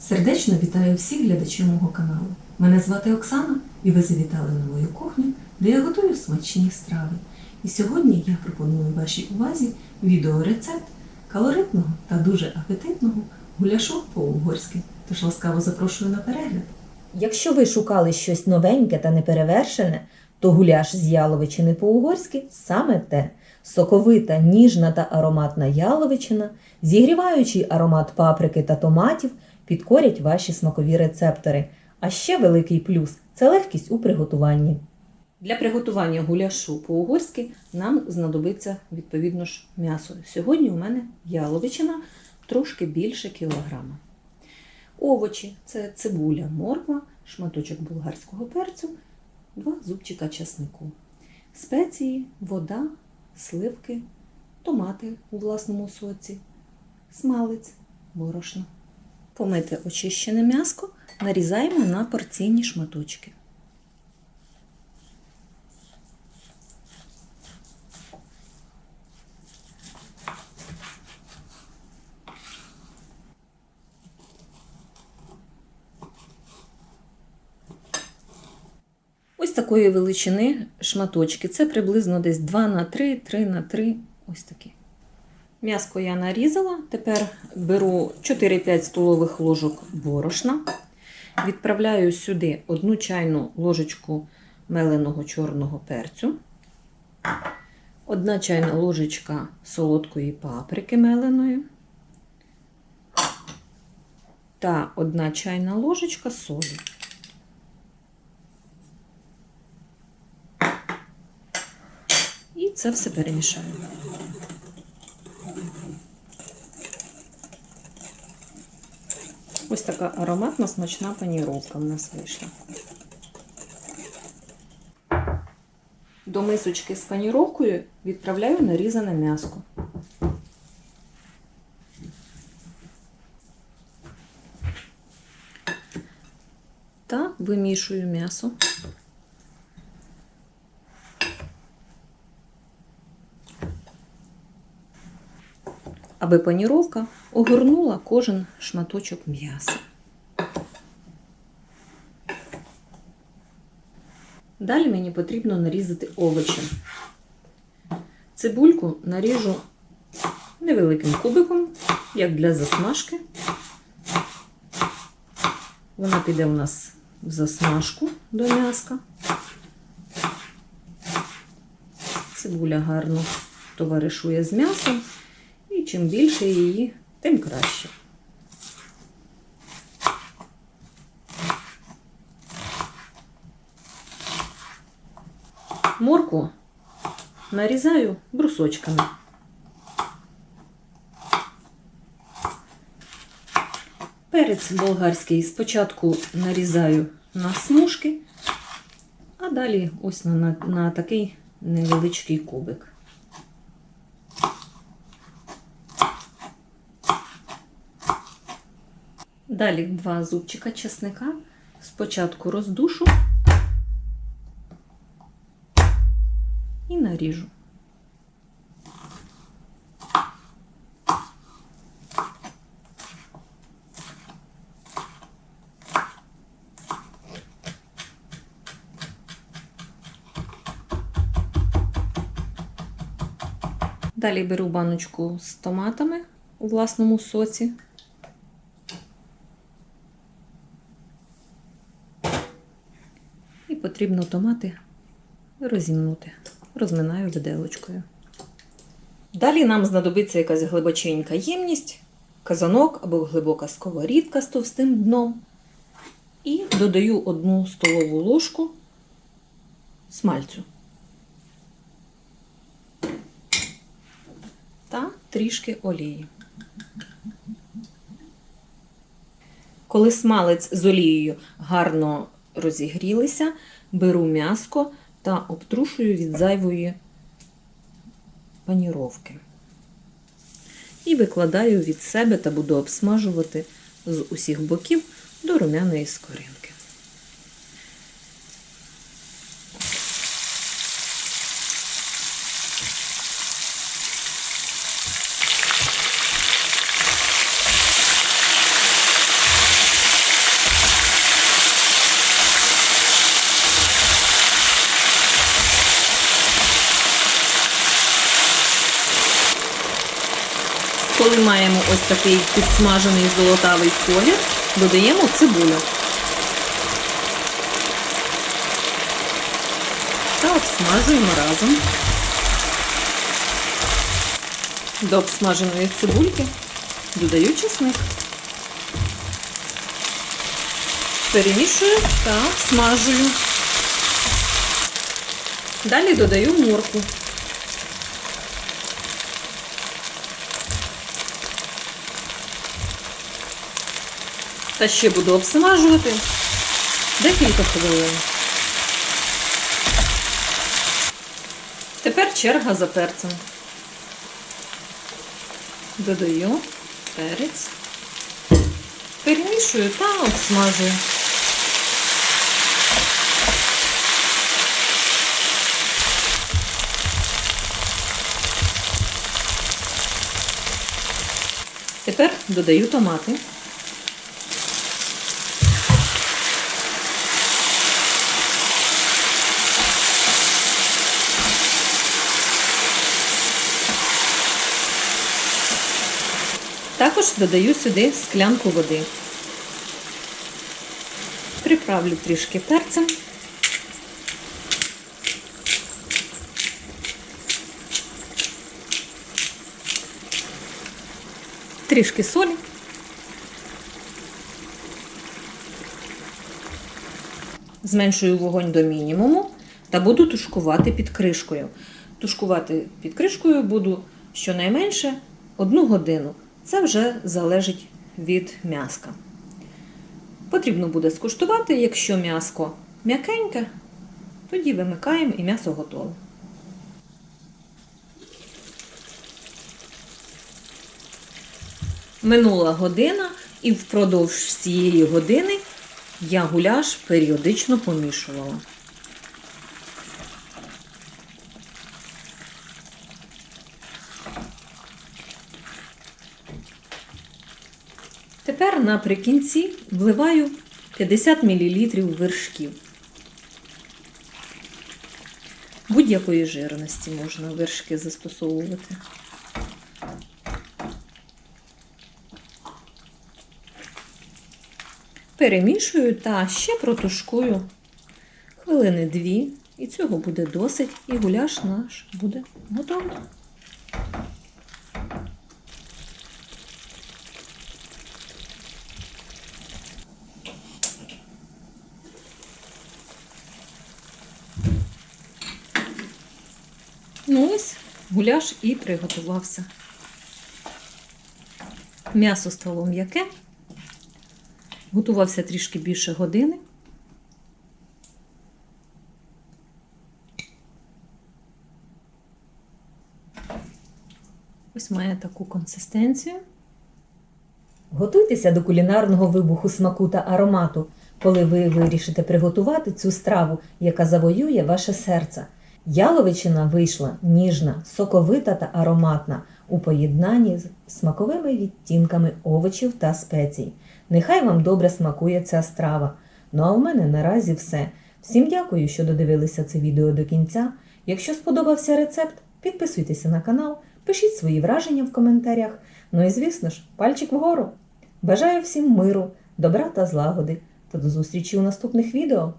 Сердечно вітаю всіх глядачів мого каналу. Мене звати Оксана, і ви завітали на мою кухню, де я готую смачні страви. І сьогодні я пропоную вашій увазі відеорецепт калоритного та дуже апетитного гуляшу по-угорськи. Тож ласкаво запрошую на перегляд. Якщо ви шукали щось новеньке та неперевершене, то гуляш з яловичини по-угорськи саме те. Соковита, ніжна та ароматна яловичина, зігріваючий аромат паприки та томатів підкорять ваші смакові рецептори. А ще великий плюс це легкість у приготуванні. Для приготування гуляшу по-угорськи нам знадобиться відповідно ж м'ясо. Сьогодні у мене яловичина трошки більше кілограма. Овочі це цибуля, морква, шматочок болгарського перцю, два зубчика часнику. Спеції, вода, сливки, томати у власному соці, смалець, борошно. Помите очищене м'яско нарізаємо на порційні шматочки. Ось такої величини шматочки. Це приблизно десь 2 на 3, 3 на 3. Ось такі. М'яско я нарізала. Тепер беру 4-5 столових ложок борошна. Відправляю сюди одну чайну ложечку меленого чорного перцю, одна чайна ложечка солодкої паприки меленої та одна чайна ложечка солі. І це все перемішаю. Ось така ароматна смачна паніровка в нас вийшла. До мисочки з паніровкою відправляю нарізане м'яско. Та вимішую м'ясо. Аби паніровка огорнула кожен шматочок м'яса. Далі мені потрібно нарізати овочі. Цибульку наріжу невеликим кубиком, як для засмажки. Вона піде у нас в засмажку до м'яска. Цибуля гарно товаришує з м'ясом. Чим більше її, тим краще. Морку нарізаю брусочками. Перець болгарський спочатку нарізаю на смужки, а далі ось на, на, на такий невеличкий кубик. Далі два зубчика чесника. Спочатку роздушу і наріжу. Далі беру баночку з томатами у власному соці. І потрібно томати розімнути. Розминаю виделочкою. Далі нам знадобиться якась глибоченька ємність, казанок або глибока сковорідка з товстим дном. І додаю одну столову ложку смальцю. Та трішки олії. Коли смалець з олією гарно розігрілися, беру м'яско та обтрушую від зайвої паніровки. І викладаю від себе та буду обсмажувати з усіх боків до румяної скоринки. Коли маємо ось такий підсмажений золотавий колір, додаємо цибулю. Та обсмажуємо разом. До обсмаженої цибульки додаю чесник. Перемішую та смажую. Далі додаю морку. Та ще буду обсмажувати декілька хвилин. Тепер черга за перцем. Додаю перець, перемішую та обсмажую. Тепер додаю томати. Також додаю сюди склянку води. Приправлю трішки перцем. Трішки солі. Зменшую вогонь до мінімуму та буду тушкувати під кришкою. Тушкувати під кришкою буду щонайменше одну годину. Це вже залежить від м'яска. Потрібно буде скуштувати, якщо м'яско м'якеньке, тоді вимикаємо і м'ясо готове. Минула година, і впродовж цієї години я гуляш періодично помішувала. Тепер наприкінці вливаю 50 мл вершків. Будь-якої жирності можна вершки застосовувати. Перемішую та ще протушкую хвилини дві, і цього буде досить, і гуляш наш буде готовий. Ну ось гуляш і приготувався. М'ясо стало м'яке. Готувався трішки більше години. Ось має таку консистенцію. Готуйтеся до кулінарного вибуху смаку та аромату, коли ви вирішите приготувати цю страву, яка завоює ваше серце. Яловичина вийшла ніжна, соковита та ароматна у поєднанні з смаковими відтінками овочів та спецій. Нехай вам добре смакує ця страва. Ну а в мене наразі все. Всім дякую, що додивилися це відео до кінця. Якщо сподобався рецепт, підписуйтеся на канал, пишіть свої враження в коментарях. Ну і звісно ж, пальчик вгору. Бажаю всім миру, добра та злагоди та до зустрічі у наступних відео.